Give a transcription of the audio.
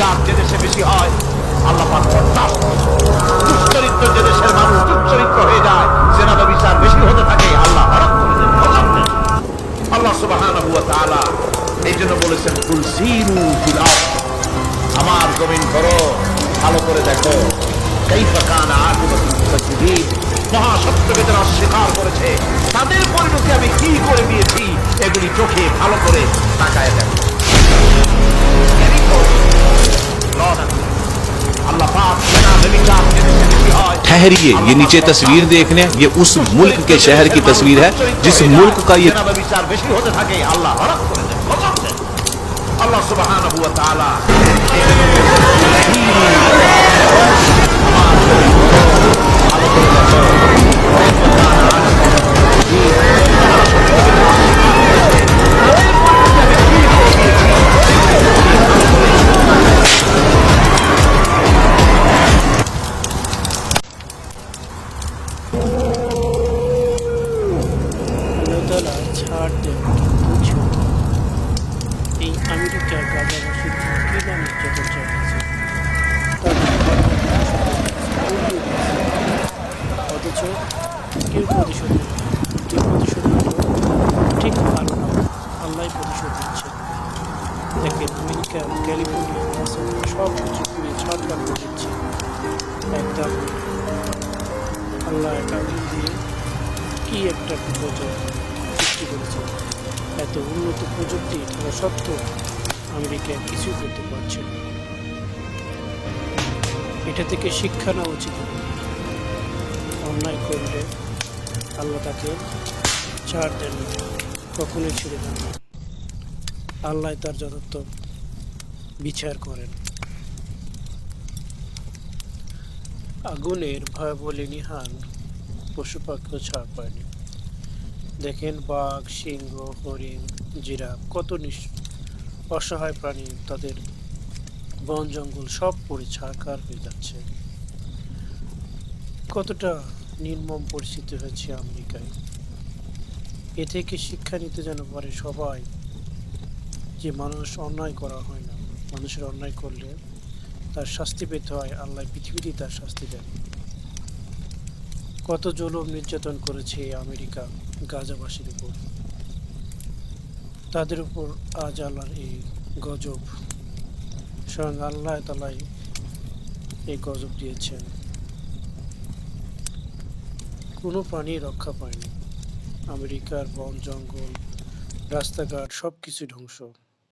হিসাব যে দেশে বেশি হয়, আল্লাহ দুশ্চরিত্র যে দেশের মানুষ দুশ্চরিত্র হয়ে যায় জেনাদা বিচার বেশি হতে থাকে, আল্লাহ আল্লাহ সুবাহান এই জন্য বলেছেন আমার জমিন করো ভালো করে দেখো। সেই ফাঁকান আগুন মহাসত্যকে যারা স্বীকার করেছে। তাদের পরিণতি আমি কি করে দিয়েছি এগুলি চোখে ভালো করে তাকায় দেখো। ٹھہریے، یہ نیچے تصویر دیکھنے، یہ اس ملک کے شہر کی تصویر ہے، جس ملک کا یہ اللہ سبحانہ و تعالی۔ আল্লাহ দিচ্ছে দেখেন আমেরিকা ক্যালিফোর্নিয়া সব কিছু পুড়িয়ে ছাড়খাড় করে দিচ্ছে একদম আল্লাহ এক আগুন দিয়ে কি একটা বিপর্যয় সৃষ্টি করেছে এত উন্নত প্রযুক্তি থাকা সত্ত্বেও আমেরিকা কিছুই করতে পারছে না এটা থেকে শিক্ষা নেওয়া উচিত অন্যায় করলে আল্লাহ তাকে ছাড় দেন কখনোই ছেড়ে দেন আল্লাহ তার যথার্থ বিচার করেন। আগুনের ভয়াবহ লেনিহান পশু পাখিও ছাড় পায়নি। দেখেন বাঘ, সিংহ, হরিণ, জিরাফ কত অসহায় প্রাণী, তাদের বন, জঙ্গল সব পড়ে ছাড়কার হয়ে যাচ্ছে। কতটা নির্মম পরিস্থিতি হয়েছে আমেরিকায়। এ থেকে শিক্ষা নিতে যেন পারে সবাই। যে মানুষ অন্যায় করা হয় না, মানুষের অন্যায় করলে তার শাস্তি পেতে হয়, আল্লাহ পৃথিবীতেই তার শাস্তি দেন। কত জুলুম নির্যাতন করেছে আমেরিকা গাজাবাসীর উপর। তাদের উপর আজ আল্লাহর এই গজব। স্বয়ং আল্লাহ তালাই এই গজব দিয়েছেন। কোনো প্রাণী রক্ষা পায়নি। আমেরিকার বন জঙ্গল, রাস্তাঘাট সব কিছু ধ্বংস।